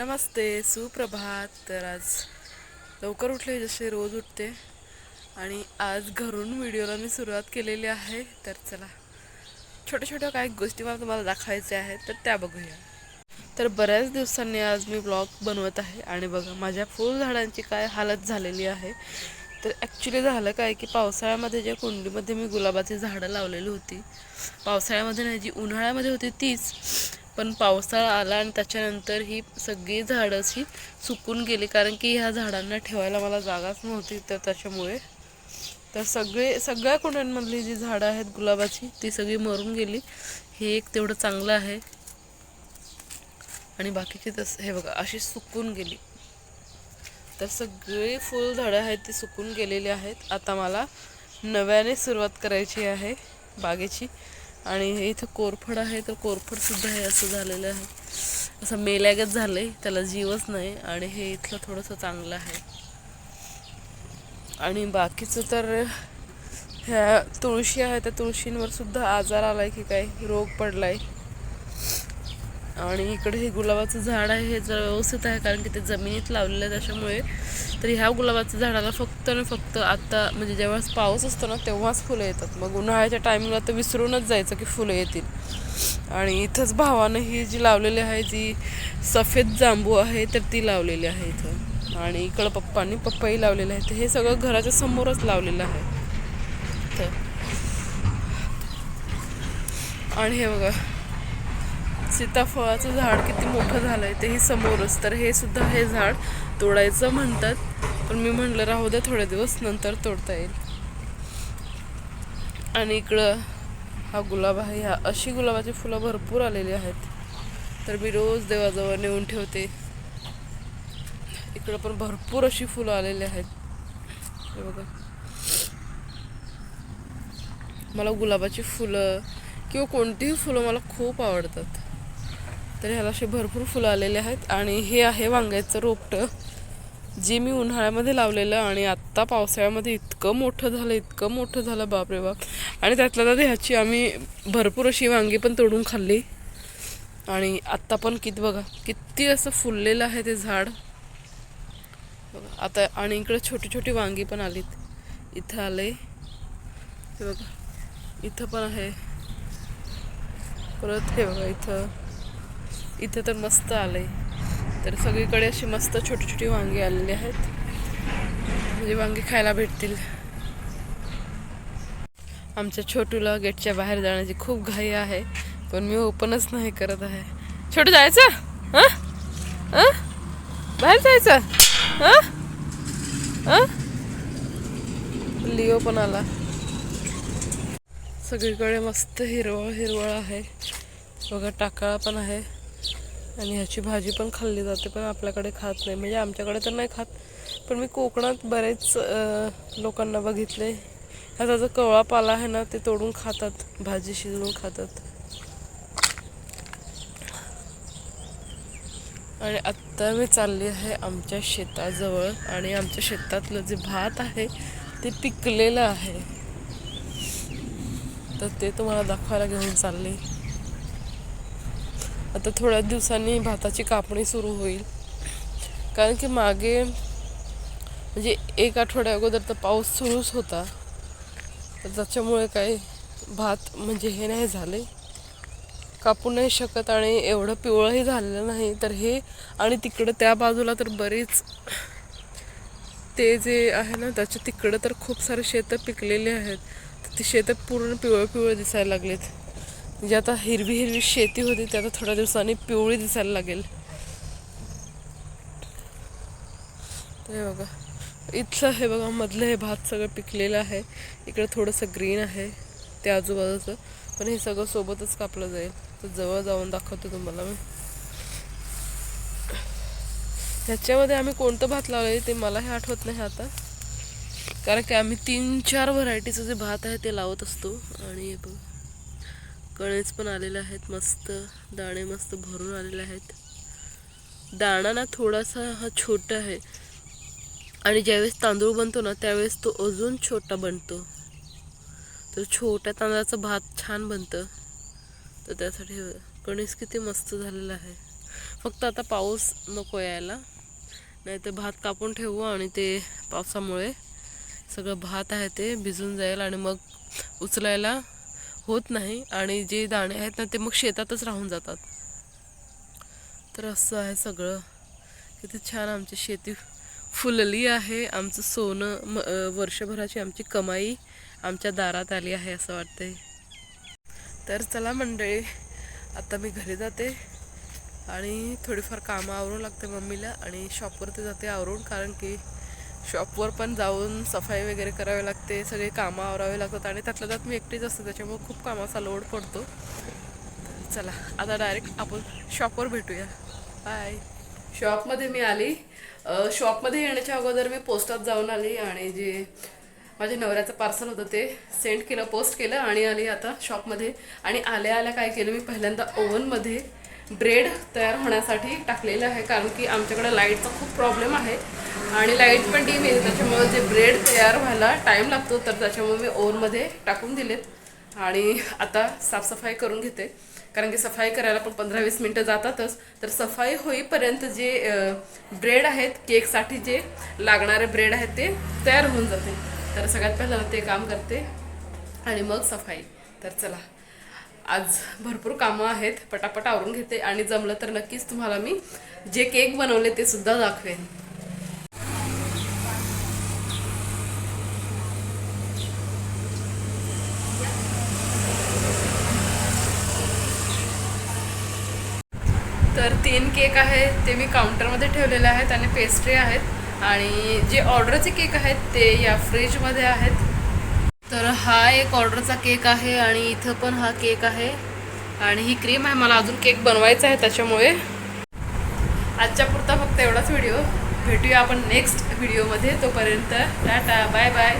नमस्ते सुप्रभात. तर आज लवकर उठले जसे रोज उठते. आणि आज घरून व्हिडिओला मी सुरुवात केलेली आहे. तर चला छोट्या छोट्या काही गोष्टी मला तुम्हाला दाखवायच्या आहेत तर त्या बघूया. तर बऱ्याच दिवसांनी आज मी ब्लॉग बनवत आहे. आणि बघा माझ्या फुलझाडांची काय हालत झालेली आहे. तर ॲक्च्युली झालं काय की पावसाळ्यामध्ये ज्या कुंडीमध्ये मी गुलाबाची झाडं लावलेली होती पावसाळ्यामध्ये नाही जी उन्हाळ्यामध्ये होती तीच पण पावसाळा आला आणि त्याच्यानंतर ही सगळी झाडं अशी सुकून गेली. कारण की ह्या झाडांना ठेवायला मला जागाच नव्हती तर त्याच्यामुळे. तर सगळे सगळ्या कुंड्यांमधली जी झाडं आहेत गुलाबाची ती सगळी मरून गेली. हे एक तेवढं चांगलं आहे. आणि बाकीची तस हे बघा अशी सुकून गेली. तर सगळी फुल झाडं आहेत ती सुकून गेलेली आहेत. आता मला नव्याने सुरुवात करायची आहे बागेची. आणि हे इथं कोरफड आहे तर कोरफड सुद्धा हे असं झालेलं आहे. असं मेल्यागत झालंय त्याला जीवच नाही आणि हे इथलं थोडंसं चांगलं आहे. आणि बाकीचं तर ह्या तुळशी आहे त्या तुळशींवर सुद्धा आजार आलाय की काय रोग पडलाय. आणि इकडे हे गुलाबाचं झाड आहे हे जर व्यवस्थित आहे कारण की ते जमिनीत लावलेलं आहे त्याच्यामुळे. तर ह्या गुलाबाच्या झाडाला फक्त आणि फक्त आत्ता म्हणजे जेव्हा पाऊस असतो ना तेव्हाच फुलं येतात. मग उन्हाळ्याच्या टायमिंगला तर विसरूनच जायचं की फुलं येतील. आणि इथंच भावानं ही जी लावलेली आहे जी सफेद जांबू आहे तर ती लावलेली आहे इथं. आणि इकडं पप्पांनी पप्पाही लावलेलं आहे तर हे सगळं घराच्या समोरच लावलेलं आहे. तर. आणि हे बघा सीताफळाचं झाड किती मोठं झालं आहे तेही समोरच. तर हे सुद्धा हे झाड तोडायचं म्हणतात. पण मी म्हणलं राहू द्या थोडे दिवस नंतर तोडता येईल. आणि इकडं हा गुलाब आहे ह्या अशी गुलाबाची फुलं भरपूर आलेली आहेत. तर मी रोज देवाजवळ नेऊन ठेवते. इकडं पण भरपूर अशी फुलं आलेली आहेत. हे बघा. मला गुलाबाची फुलं किंवा कोणतीही फुलं मला खूप आवडतात. तर ह्याला असे भरपूर फुलं आलेले आहेत आणि हे आहे वांग्याचं रोपटं. जे मी उन्हाळ्यामध्ये लावलेलं आणि आत्ता पावसाळ्यामध्ये इतकं मोठं झालं इतकं मोठं झालं बापरे बाप. आणि त्यातल्या त्यात ह्याची आम्ही भरपूर अशी वांगी पण तोडून खाल्ली. आणि आत्ता पण किती बघा किती असं फुललेलं आहे ते झाड. बघा आता आणि इकडे छोटी छोटी वांगी पण आलीत. इथं आले हे बघा इथं पण आहे. परत हे बघा इथं. इथं तर मस्त आलंय. तर सगळीकडे अशी मस्त छोटी छोटी वांगी आलेली आहेत. म्हणजे वांगी खायला भेटतील. आमच्या छोटूला गेटच्या बाहेर जाण्याची खूप घाई आहे. पण मी ओपनच नाही करत आहे. छोटू जायचं? हां? हां? बाहेर जायचं? हां? हां? लिओ पण आला. सगळीकडे मस्त हिरवळ हिरवळ आहे. बघा टाकाळा पण आहे. आणि ह्याची भाजी पण खाल्ली जाते पण आपल्याकडे खात नाही. म्हणजे आमच्याकडे तर नाही खात पण मी कोकणात बरेच लोकांना बघितले. ह्याचा जो कवळा पाला आहे ना ते तोडून खातात भाजी शिजवून खातात. आणि आत्ता मी चालली आहे आमच्या शेताजवळ आणि आमच्या शेतातलं जे भात आहे ते पिकलेलं आहे. तर ते तुम्हाला दाखवायला घेऊन चालले. आता थोड्या दिवसांनी भाताची कापणी सुरू होईल. कारण की मागे म्हणजे एक आठवड्या अगोदर तर पाऊस सुरूच होता. तर त्याच्यामुळे काही भात म्हणजे हे नाही झाले. कापू नाही शकत आणि एवढं पिवळंही झालेलं नाही. तर हे आणि तिकडं त्या बाजूला तर बरीच ते जे आहे ना त्याच्या तिकडं तर खूप सारे शेतं पिकलेली आहेत. तर ती शेतं पूर्ण पिवळं पिवळं दिसायला लागलेत. जी आता हिरवी हिरवी शेती होती ती आता थोड्या दिवसांनी पिवळी दिसायला लागेल. हे बघा इथलं हे बघा मधलं हे भात सगळं पिकलेलं आहे. इकडे थोडंसं ग्रीन आहे त्या आजूबाजूचं. पण हे सगळं सोबतच कापलं जाईल. तर जवळ जाऊन दाखवतो तुम्हाला मी. ह्याच्यामध्ये आम्ही कोणतं भात लावलं ते मला हे आठवत नाही आता. कारण की आम्ही तीन चार व्हरायटीचं जे भात आहे ते लावत असतो. आणि बघ. कळेच पण आलेले आहेत मस्त दाणे मस्त भरून आलेले आहेत. दाणा ना थोडासा हा छोटा आहे. आणि ज्यावेळेस तांदूळ बनतो ना त्यावेळेस तो अजून छोटा बनतो. तर छोट्या तांदळाचं भात छान बनतं. तर त्यासाठी कणीस किती मस्त झालेला आहे. फक्त आता पाऊस नको यायला. नाही तर भात कापून ठेवू आणि ते पावसामुळे सगळं भात आहे ते भिजून जाईल आणि मग उचलायला होत नाही आणि जे दाणे आहेत ना ते मग शेतातच राहून जातात. तर असं आहे सगळं. किती छान आमची शेती फुलली आहे. आमचं सोनं म वर्षभराची आमची कमाई आमच्या दारात आली आहे असं वाटतंय. तर चला मंडळी आता मी घरी जाते आणि थोडीफार कामं आवरून लागते मम्मीला आणि शॉपवरती जाते आवरून कारण की शॉपवर पण जाऊन सफाई वगैरे करावी लागते सगळे कामं आवरावे लागतात आणि त्यातल्या त्यात मी एकटीच असते त्याच्यामुळे खूप कामाचा लोड पडतो. चला आता डायरेक्ट आपण शॉपवर भेटूया. बाय शॉपमध्ये मी आली. शॉपमध्ये येण्याच्या अगोदर मी पोस्टात जाऊन आली आणि जे माझ्या नवऱ्याचं पार्सल होतं ते सेंड केलं पोस्ट केलं आणि आली आता शॉपमध्ये आणि आल्या आल्या काय केलं मी पहिल्यांदा ओव्हनमध्ये ब्रेड तयार होण्यासाठी टाकलेलं आहे कारण की आमच्याकडे लाईटचा खूप प्रॉब्लेम आहे आणि लाइट पण डीम येते त्याच्यामुळे जे ब्रेड तयार व्हायला टाईम लागतो तर त्याच्यामुळे मी ओव्हनमध्ये टाकून दिलेत आणि आता साफसफाई करून घेते. कारण की सफाई करायला पण पंधरा वीस मिनटं जातातच. तर सफाई होईपर्यंत जे ब्रेड आहेत केकसाठी जे लागणारे ब्रेड आहेत ते तयार होऊन जाते तर सगळ्यात पहिल्यांदा ते काम करते आणि मग सफाई. तर चला आज भरपूर कामं आहेत. पटापट आवरून घेते आणि जमलं तर नक्कीच तुम्हाला मी जे केक बनवले ते सुद्धा दाखवेन. तर तीन केक आहे ते मी काउंटरमध्ये ठेवलेले आहेत आणि पेस्ट्री आहेत. आणि जे ऑर्डरचे केक आहेत ते या फ्रीजमध्ये आहेत. तर हा एक ऑर्डरचा केक आहे आणि इथं पण हा केक आहे. आणि ही क्रीम आहे. मला अजून केक बनवायचा आहे त्याच्यामुळे. आजच्या पुरता फक्त एवढाच व्हिडिओ. भेटूया आपण नेक्स्ट व्हिडिओमध्ये. तोपर्यंत टाटा बाय बाय.